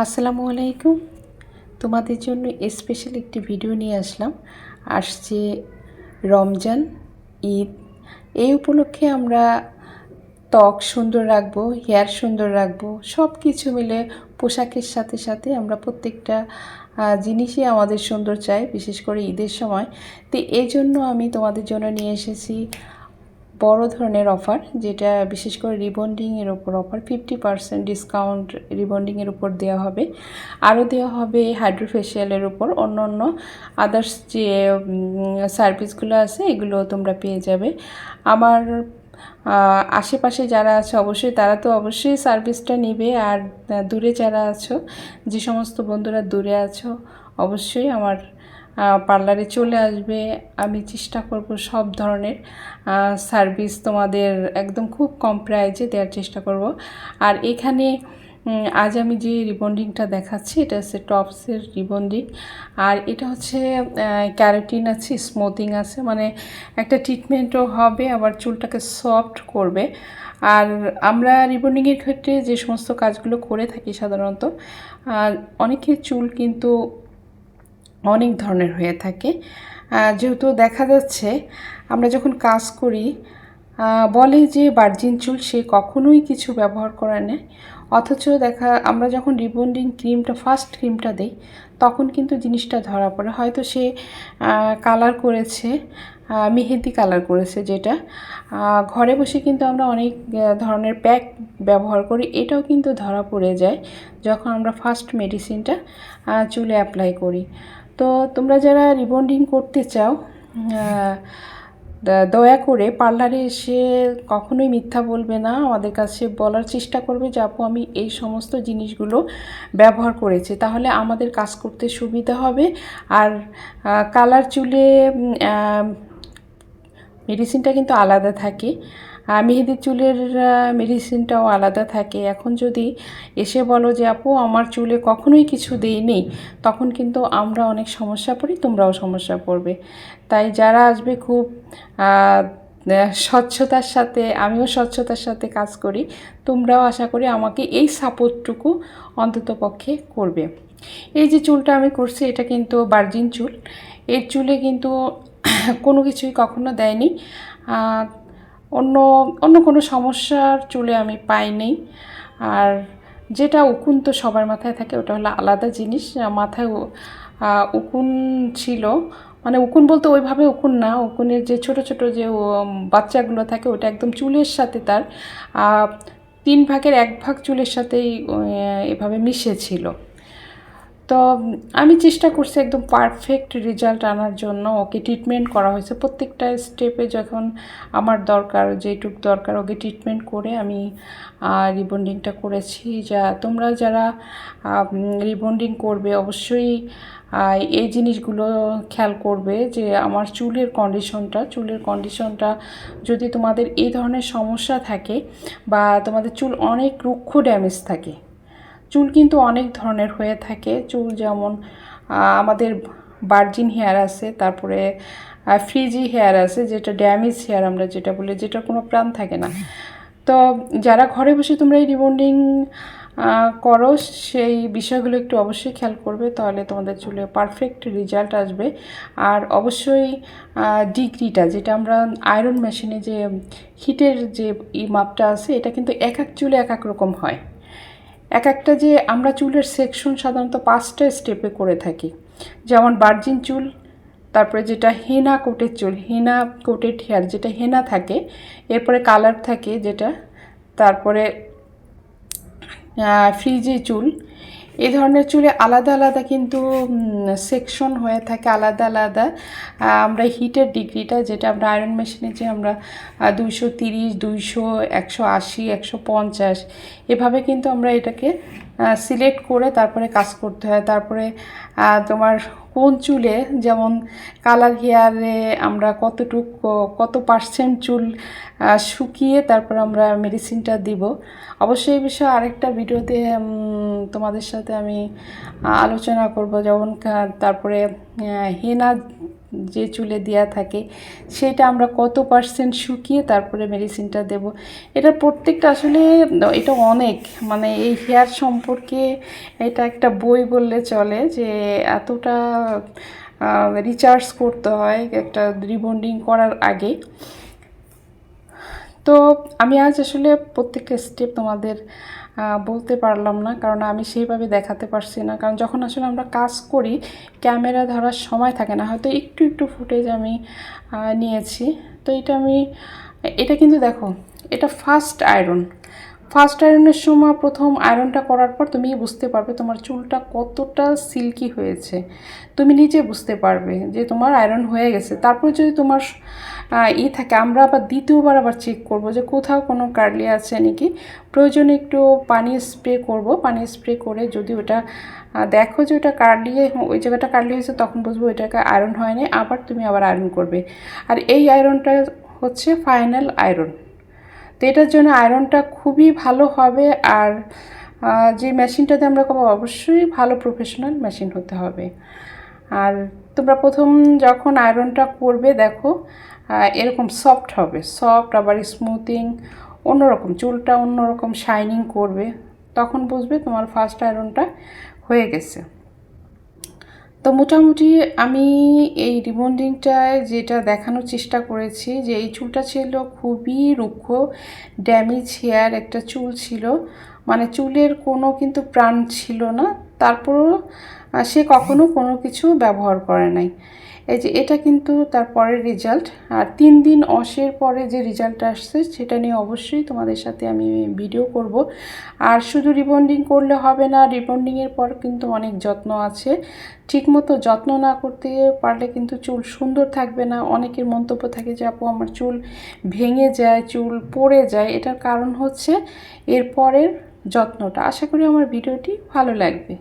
আসসালামু আলাইকুম। তোমাদের জন্য স্পেশাল একটি ভিডিও নিয়ে আসলাম। আসছে রমজান ঈদ। এই উপলক্ষে আমরা ত্বক সুন্দর রাখব হেয়ার সুন্দর রাখব সব কিছু মিলে পোশাকের সাথে সাথে আমরা প্রত্যেকটা জিনিসই আমাদের সুন্দর চাই, বিশেষ করে ঈদের সময়। তো এই জন্য আমি তোমাদের জন্য নিয়ে এসেছি বড় ধরনের অফার যেটা বিশেষ করে রিবন্ডিংয়ের ওপর অফার ফিফটি পার্সেন্ট ডিসকাউন্ট রিবন্ডিংয়ের উপর দেওয়া হবে। আরও দেওয়া হবে হাইড্রোফেশিয়ালের উপর। অন্য অন্য আদার্স যে সার্ভিসগুলো আছে, এগুলো তোমরা পেয়ে যাবে। আমার আশেপাশে যারা আছে, অবশ্যই তারা তো অবশ্যই সার্ভিসটা নেবে। আর দূরে যারা আছো, যে সমস্ত বন্ধুরা দূরে আছো, অবশ্যই আমার পার্লারে চলে আসবে। আমি চেষ্টা করব সব ধরনের সার্ভিস তোমাদের একদম খুব কম প্রাইজে দেওয়ার চেষ্টা করব। আর এখানে আজ আমি যে রিবন্ডিংটা দেখাচ্ছি, এটা হচ্ছে টপসের রিবন্ডিং। আর এটা হচ্ছে ক্যারাটিন আছে স্মুথিং আছে মানে একটা ট্রিটমেন্টও হবে, আবার চুলটাকে সফট করবে। আর আমরা রিবন্ডিংয়ের ক্ষেত্রে যে সমস্ত কাজগুলো করে থাকি সাধারণত অনেকের চুল কিন্তু অনেক ধরনের হয়ে থাকে। যেহেতু দেখা যাচ্ছে, আমরা যখন কাজ করি বলে যে বার্জিন চুল সে কখনোই কিছু ব্যবহার করে না। অথচ দেখা, আমরা যখন রিবন্ডিং ক্রিমটা, ফার্স্ট ক্রিমটা দিই, তখন কিন্তু জিনিসটা ধরা পড়ে। হয়তো সে কালার করেছে মেহেদি কালার করেছে যেটা। ঘরে বসে কিন্তু আমরা অনেক ধরনের প্যাক ব্যবহার করি, এটাও কিন্তু ধরা পড়ে যায়, যখন আমরা ফার্স্ট মেডিসিনটা চুলে অ্যাপ্লাই করি। তো তোমরা যারা রিবন্ডিং করতে চাও দয়া করে পার্লারে এসে কখনোই মিথ্যা বলবে না। আমাদের কাছে বলার চেষ্টা করবে যে, আপু, আমি এই সমস্ত জিনিসগুলো ব্যবহার করেছি। তাহলে আমাদের কাজ করতে সুবিধা হবে। আর কালার চুলে মেডিসিনটা কিন্তু আলাদা থাকে। মেহেদির চুলের মেডিসিনটাও আলাদা থাকে। এখন যদি এসে বলো যে, আপু, আমার চুলে কখনোই কিছু দেইনি তখন কিন্তু আমরা অনেক সমস্যা পড়ি, তোমরাও সমস্যা পড়বে। তাই যারা আসবে খুব স্বচ্ছতার সাথে, আমিও স্বচ্ছতার সাথে কাজ করি, তোমরাও আশা করি আমাকে এই সাপোর্টটুকু অন্তত পক্ষে করবে। এই যে চুলটা আমি করছি, এটা কিন্তু বার্জিন চুল। এর চুলে কিন্তু কোনো কিছুই কখনো দেয়নি। অন্য অন্য কোনো সমস্যার চুলে আমি পাইনি। আর যেটা উকুন তো সবার মাথায় থাকে, ওটা হলো আলাদা জিনিস। মাথায় উকুন ছিল। মানে উকুন বলতে ওইভাবে উকুন না, উকুনের যে ছোট ছোট যে বাচ্চাগুলো থাকে, ওটা একদম চুলের সাথে তার। তিন ভাগের এক ভাগ চুলের সাথেই এভাবে মিশেছিল। তো আমি চেষ্টা করছি একদম পারফেক্ট রেজাল্ট আনার জন্য, ওকে ট্রিটমেন্ট করা হয়েছে। প্রত্যেকটা স্টেপে যখন আমার দরকার, যেটুক দরকার, ওকে ট্রিটমেন্ট করে আমি রিবন্ডিংটা করেছি। যা, তোমরা যারা রিবন্ডিং করবে, অবশ্যই এই জিনিসগুলো খেয়াল করবে যে আমার চুলের কন্ডিশনটা চুলের কন্ডিশনটা যদি তোমাদের এই ধরনের সমস্যা থাকে বা তোমাদের চুল অনেক রুক্ষ ড্যামেজ থাকে কিন্তু অনেক ধরনের হয়ে থাকে। চুল যেমন আমাদের বার্জিন হেয়ার আছে, তারপরে ফ্রিজি হেয়ার আছে, যেটা ড্যামেজ হেয়ার আমরা যেটা বলি, যেটা কোনো প্রাণ থাকে না। তো যারা ঘরে বসে তোমরা এই রিবন্ডিং করো, সেই বিষয়গুলো একটু অবশ্যই খেয়াল করবে, তাহলে তোমাদের চুলে পারফেক্ট রেজাল্ট আসবে। আর অবশ্যই ডিগ্রিটা, যেটা আমরা আয়রন মেশিনে যে হিটের যে ই মাপটা আছে, এটা কিন্তু এক এক চুলে এক এক রকম হয়। এক একটা যে আমরা চুলের সেকশন সাধারণত পাঁচটা স্টেপে করে থাকি। যেমন বার্জিন চুল, তারপরে যেটা হেনা কোটের চুল হেনা কোটেড হেয়ার যেটা হেনা থাকে, এরপরে কালার থাকে যেটা, তারপরে ফ্রিজি চুল এই ধরনের চুলে আলাদা আলাদা কিন্তু সেকশন হয়ে থাকে, আলাদা আলাদা। আমরা হিটের ডিগ্রিটা যেটা আমরা আয়রন মেশিনে যে আমরা দুইশো তিরিশ, দুইশো একশো আশি, একশো পঞ্চাশ, এভাবে কিন্তু আমরা এটাকে সিলেক্ট করে তারপরে কাজ করতে হয়। তারপরে তোমার কোন চুলে, যেমন কালার হেয়ারে আমরা কতটুক, কত পার্সেন্ট চুল শুকিয়ে তারপর আমরা মেডিসিনটা দিব। অবশ্যই এই বিষয়ে আরেকটা ভিডিওতে তোমাদের সাথে আমি আলোচনা করব, যেমন তারপরে হেনা যে চুলে দেওয়া থাকে, সেটা আমরা কত পার্সেন্ট শুকিয়ে তারপরে মেডিসিনটা দেব। এটা প্রত্যেকটা আসলে, এটা অনেক। মানে এই হেয়ার সম্পর্কে এটা একটা বই বললে চলে যে এতটা রিচার্জ করতে হয় একটা রিবন্ডিং করার আগে। তো আমি আজ আসলে প্রত্যেকটা স্টেপ তোমাদের বলতে পারলাম না, কারণ আমি সেইভাবে দেখাতে পারছি না। কারণ যখন আসলে আমরা কাজ করি, ক্যামেরা ধরার সময় থাকে না, হয়তো একটু একটু ফুটেজ আমি নিয়েছি। তো এটা আমি, এটা কিন্তু দেখো, এটা ফার্স্ট আয়রন ফার্স্ট আয়রনের সময় প্রথম আয়রনটা করার পর তুমি বুঝতে পারবে তোমার চুলটা কতটা সিল্কি হয়েছে। তুমি নিজে বুঝতে পারবে যে তোমার আয়রন হয়ে গেছে। তারপর যদি তোমার ই থাকে, আমরা আবার দ্বিতীয়বার আবার চেক করব যে কোথাও কোনো কার্লি আছে নাকি। প্রয়োজনে একটু পানি স্প্রে করব, পানি স্প্রে করে যদি ওটা দেখো যে ওটা কার্লি ওই জায়গাটা কার্লি হয়েছে তখন বুঝব ওইটাকে আয়রন হয়নি, আবার তুমি আবার আয়রন করবে। আর এই আয়রনটা হচ্ছে ফাইনাল আয়রন তো এটার জন্য আয়রনটা খুবই ভালো হবে আর যে মেশিনটাতে আমরা করব অবশ্যই ভালো প্রফেশনাল মেশিন হতে হবে। আর তোমরা প্রথম যখন আয়রনটা করবে, দেখো এরকম সফট হবে। সফট আবার স্মুথিং অন্যরকম, চুলটা অন্যরকম শাইনিং করবে। তখন বুঝবে তোমার ফার্স্ট আয়রনটা হয়ে গেছে। তো মোটামুটি আমি এই রিবন্ডিংটায় যেটা দেখানোর চেষ্টা করেছি, যে এই চুলটা ছিল খুবই রুক্ষ ড্যামেজ হেয়ার একটা চুল ছিল। মানে চুলের কোনো কিন্তু প্রাণ ছিল না। তারপরও সে কখনো কোনো কিছু ব্যবহার করে নাই। এই যে এটা কিন্তু তার পরের রেজাল্ট আর তিন দিন অসের পরে যে রেজাল্ট আসছে, সেটা নিয়ে অবশ্যই তোমাদের সাথে আমি ভিডিও করব। আর শুধু রিবন্ডিং করলে হবে না রিবন্ডিংয়ের পর কিন্তু অনেক যত্ন আছে। ঠিকমতো যত্ন না করতে পারলে কিন্তু চুল সুন্দর থাকবে না। অনেকের মন্তব্য থাকে যে, আপু, আমার চুল ভেঙে যায়, চুল পড়ে যায়। এটার কারণ হচ্ছে এর পরের যত্নটা। আশা করি আমার ভিডিওটি ভালো লাগবে।